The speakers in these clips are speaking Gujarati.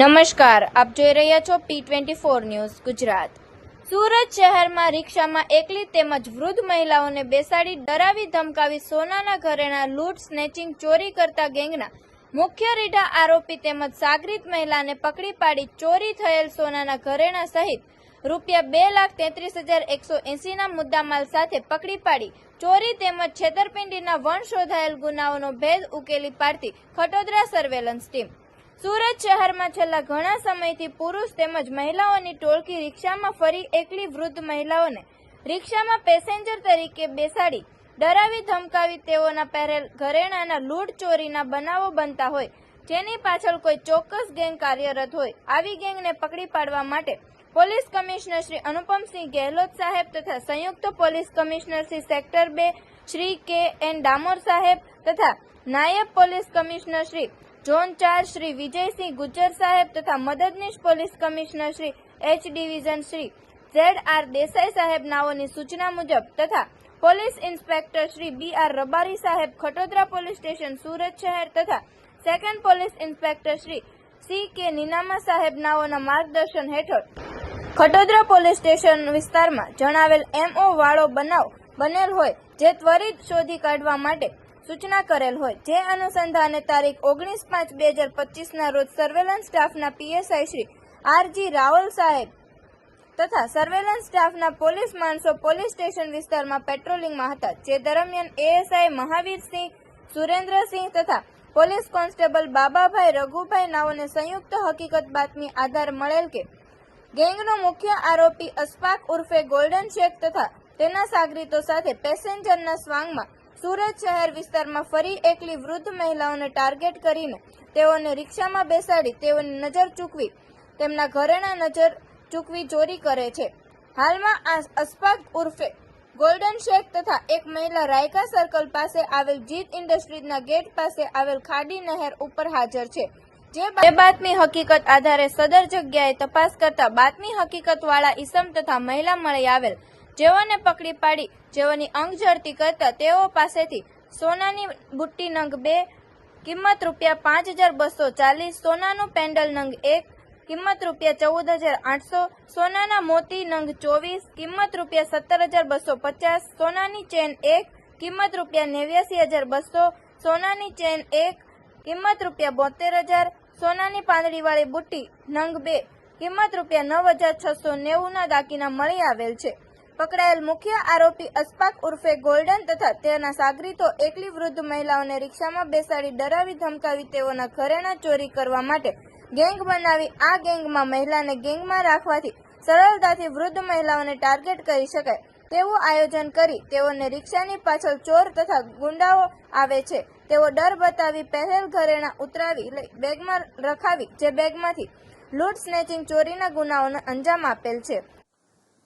નમસ્કાર, આપ જોઈ રહ્યા છો P twenty four news Gujarat. Surat શહેરમાં રિક્ષામાં એકલી તેમજ વૃદ્ધ મહિલાઓને બેસાડી ડરાવી ધમકાવી સોનાના ઘરેણા લૂંટ, સ્નેચિંગ, ચોરી કરતા ગેંગના મુખ્ય રીઢા આરોપી તેમજ સાગરીત મહિલાને પકડી પાડી ચોરી થયેલ સોનાના ઘરેણા સહિત રૂપિયા બે લાખ તેત્રીસ હજાર એકસો એંસીના મુદ્દામાલ સાથે પકડી પાડી ચોરી તેમજ છેતરપિંડીના વણ શોધાયેલ ગુનાઓનો ભેદ ઉકેલી પાડતી ખટોદરા સર્વેલન્સ ટીમ. સુરત શહેરમાં છેલ્લા ઘણા સમયથી પુરુષ તેમજ મહિલાઓની ટોળકી રિક્ષામાં ફરી એકલી વૃદ્ધ મહિલાઓને રિક્ષામાં પેસેન્જર તરીકે બેસાડી ડરાવી ધમકાવી તેઓના પહેરેલ ઘરેણાના લૂંટ ચોરીના બનાવો બનતા હોય, જેની પાછળ કોઈ ચોક્કસ ગેંગ કાર્યરત હોય, આવી ગેંગને પકડી પાડવા માટે પોલીસ કમિશનર શ્રી અનુપમસિંહ ગેહલોત સાહેબ તથા સંયુક્ત પોલીસ કમિશનર શ્રી સેક્ટર બે શ્રી કે એન ડામોર સાહેબ તથા નાયબ પોલીસ કમિશનર શ્રી ઝોન ચાર શ્રી વિજયસિંહ ગુજર સાહેબ તથા મદદનીશ police commissioner Shri H division Shri Z R Desai સાહેબ નાઓની સૂચના મુજબ તથા police inspector Shri B R Rabari સાહેબ ખટોદરા પોલીસ સ્ટેશન સુરત શહેર તથા second police inspector Shri C K Ninama સાહેબ નાઓના માર્ગદર્શન હેઠળ ખટોદરા પોલીસ સ્ટેશન વિસ્તારમાં જણાવેલ એમઓ વાળો બનાવ બનેલ હોય જે ત્વરિત શોધી કાઢવા માટે સૂચના કરેલ હોય. જે અનુસંધાને તારીખ ઓગણીસ પાંચ બે હજાર પચીસના રોજ સર્વેલન્સ સ્ટાફના પીએસઆઈ શ્રી આરજી રાવલ સાહેબ તથા સર્વેલન્સ સ્ટાફના પોલીસ માણસો પોલીસ સ્ટેશન વિસ્તારમાં પેટ્રોલિંગમાં હતા. જે દરમિયાન એએસઆઈ મહાવીરસિંહ, સુરેન્દ્રસિંહ તથા પોલીસ કોન્સ્ટેબલ બાબાભાઈ રઘુભાઈ નાઓને સંયુક્ત હકીકત બાતમી આધાર મળેલ કે ગેંગનો મુખ્ય આરોપી અસ્પાક ઉર્ફે ગોલ્ડન શેખ તથા તેના સાગરીતો સાથે પેસેન્જરના સ્વાંગમાં સુરત શહેર વિસ્તારમાં ફરી એકલી વૃદ્ધ મહિલાઓને ટાર્ગેટ કરીને તેઓને રિક્ષામાં બેસાડી તેઓની નજર ચૂકવી, તેમના ઘરેણા નજર ચૂકવી ચોરી કરે છે. હાલમાં આ અસ્પાક ઉર્ફે ગોલ્ડન શેખ તથા એક મહિલા રાયકા સર્કલ પાસે આવેલ જીત ઇન્ડસ્ટ્રીઝના ગેટ પાસે આવેલ ખાડી નહેર ઉપર હાજર છે. જે બાતમી હકીકત આધારે સદર જગ્યાએ તપાસ કરતા બાતમી હકીકત વાળા ઈસમ તથા મહિલા મળી આવેલ જેઓને પકડી પાડી, જેઓની અંગ ઝડતી કરતા તેઓ પાસેથી સોનાની બુટ્ટી નંગ બે, કિંમત રૂપિયા પાંચ હજાર બસો ચાલીસ, સોનાનું પેન્ડલ નંગ એક, કિંમત રૂપિયા ચૌદ હજાર આઠસો, સોનાના મોતી નંગ ચોવીસ, કિંમત રૂપિયા સત્તર હજાર બસો પચાસ, સોનાની ચેન એક, કિંમત રૂપિયા નેવ્યાસી હજાર બસો, સોનાની ચેન એક, કિંમત રૂપિયા બોતેર હજાર, સોનાની પાંદડીવાળી બુટ્ટી નંગ બે, કિંમત રૂપિયા નવ હજાર છસો નેવુંના દાગીના મળી આવેલ છે. પકડાયેલ મુખ્ય આરોપી અસ્પાક ઉર્ફે ગોલ્ડન તથા તેના સાગરીતો એકલી વૃદ્ધ મહિલાઓને રિક્ષામાં બેસાડી ડરાવી ધમકાવી તેઓના ઘરેણા ચોરી કરવા માટે ગેંગ બનાવી આ ગેંગમાં મહિલાને ગેંગમાં રાખવાથી સરળતાથી વૃદ્ધ મહિલાઓને ટાર્ગેટ કરી શકાય. તેવું આયોજન કરી તેઓને રિક્ષાની પાછળ ચોર તથા ગુંડાઓ આવે છે. તેઓ ડર બતાવી પહેલ ઘરેણા ઉતરાવી લઈ બેગમાં રખાવી, જે બેગમાંથી લૂંટ, સ્નેચિંગ ચોરીના ગુનાઓને અંજામ આપેલ છે.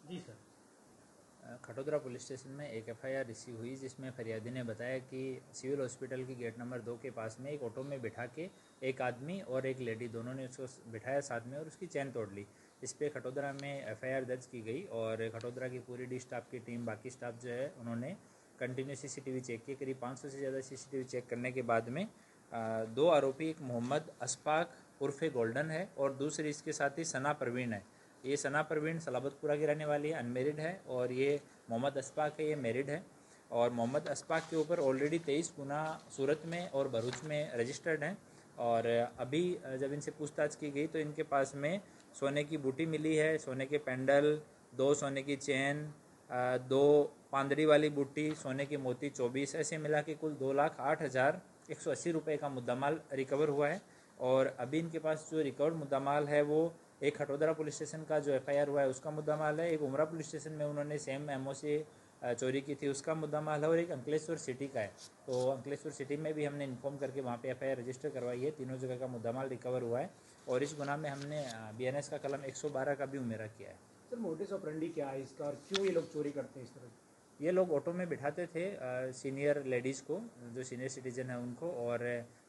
જી, સર. खटोदरा पुलिस स्टेशन में एक एफआईआर रिसीव हुई, जिसमें फरियादी ने बताया कि सिविल हॉस्पिटल की गेट नंबर दो के पास में एक ऑटो में बिठा के एक आदमी और एक लेडी दोनों ने उसको बिठाया साथ में और उसकी चैन तोड़ ली। इस पर खटोदरा में एफआईआर दर्ज की गई और खटोदरा की पूरी डी स्टाफ की टीम, बाकी स्टाफ जो है, उन्होंने कंटिन्यू सीसीटीवी चेक किए करीब 500 से ज़्यादा सीसीटीवी चेक करने के बाद में दो आरोपी, एक मोहम्मद अशफाक उर्फे गोल्डन है और दूसरी इसके साथ ही सना परवीन है। ये सना परवीन सलाबतपुरा की रहने वाली है, अनमेरिड है और ये मोहम्मद अशफाक है ये मेरिड है और मोहम्मद अशफाक के ऊपर ऑलरेडी तेईस गुना सूरत में और भरूच में रजिस्टर्ड हैं और अभी, जब इनसे पूछताछ की गई तो इनके पास में सोने की बूटी मिली है, सोने के पेंडल, दो सोने की चेन दो पांदड़ी वाली बूटी, सोने की मोती चौबीस, ऐसे मिला के कुल दो लाख आठ हज़ार एक सौ अस्सी रुपये का मुद्दामाल रिकवर हुआ है और अभी इनके पास जो रिकवर्ड मुद्दामाल है वो एक खटोदरा पुलिस स्टेशन का जो एफआईआर हुआ है, उसका मुद्दा माल है। एक उमरा पुलिस स्टेशन में उन्होंने सेम एमओ से चोरी की थी, उसका मुद्दा माल है और एक अंकलेश्वर सिटी का है। तो अंकलेश्वर सिटी में भी हमने इन्फॉर्म करके वहाँ पे एफआईआर रजिस्टर करवाई है। तीनों जगह का मुद्दा माल रिकवर हुआ है और इस गुना में हमने बीएनएस का कलम 112 का भी उमेरा किया है। सर, मोटिस ऑपरेंडी क्या है इसका और क्यों ये लोग चोरी करते हैं इस तरह? ये लोग ऑटो में बिठाते थे सीनियर लेडीज़ को, जो सीनियर सिटीजन है उनको, और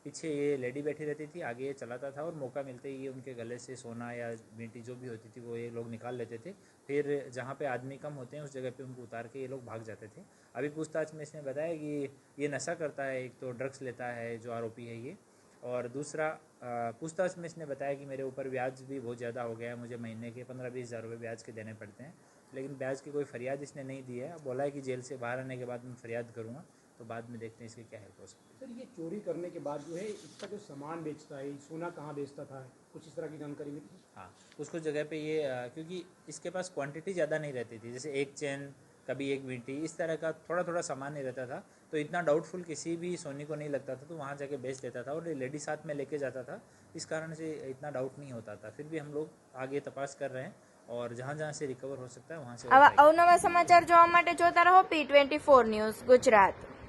पीछे ये लेडी बैठी रहती थी, आगे ये चलाता था, और मौका मिलते ही ये उनके गले से सोना या बींटी जो भी होती थी, वो ये लोग निकाल लेते थे। फिर जहाँ पे आदमी कम होते हैं, उस जगह पे उनको उतार के ये लोग भाग जाते थे। अभी पूछताछ में इसने बताया कि ये नशा करता है, एक तो ड्रग्स लेता है, जो आरोपी है ये। और दूसरा पूछताछ में इसने बताया कि मेरे ऊपर ब्याज भी बहुत ज़्यादा हो गया है, मुझे महीने के पंद्रह बीस हज़ार रुपये ब्याज के देने पड़ते हैं। लेकिन ब्याज की कोई फरियाद इसने नहीं दी है। बोला है कि जेल से बाहर आने के बाद मैं फरियाद करूँगा तो बाद में देखते हैं इसकी क्या हेल्प हो सकती है। सर ये चोरी करने के बाद जो है इसका जो सामान बेचता है सोना कहाँ बेचता था? कुछ इस तरह की जानकारी मिली? हाँ कुछ जगह पे ये क्योंकि इसके पास क्वांटिटी ज़्यादा नहीं रहती थी जैसे एक चेन कभी एक मिट्टी इस तरह का थोड़ा थोड़ा सामान नहीं रहता था तो इतना डाउटफुल किसी भी सोनी को नहीं लगता था तो वहाँ जाके बेच देता था और लेडी साथ में लेके जाता था इस कारण से इतना डाउट नहीं होता था। फिर भी हम लोग आगे तपास कर रहे हैं और जहाँ जहाँ से रिकवर हो सकता है वहाँ से और આવા try અવનવા સમાચાર જોવા માટે જોતા રહો P twenty four news Gujarat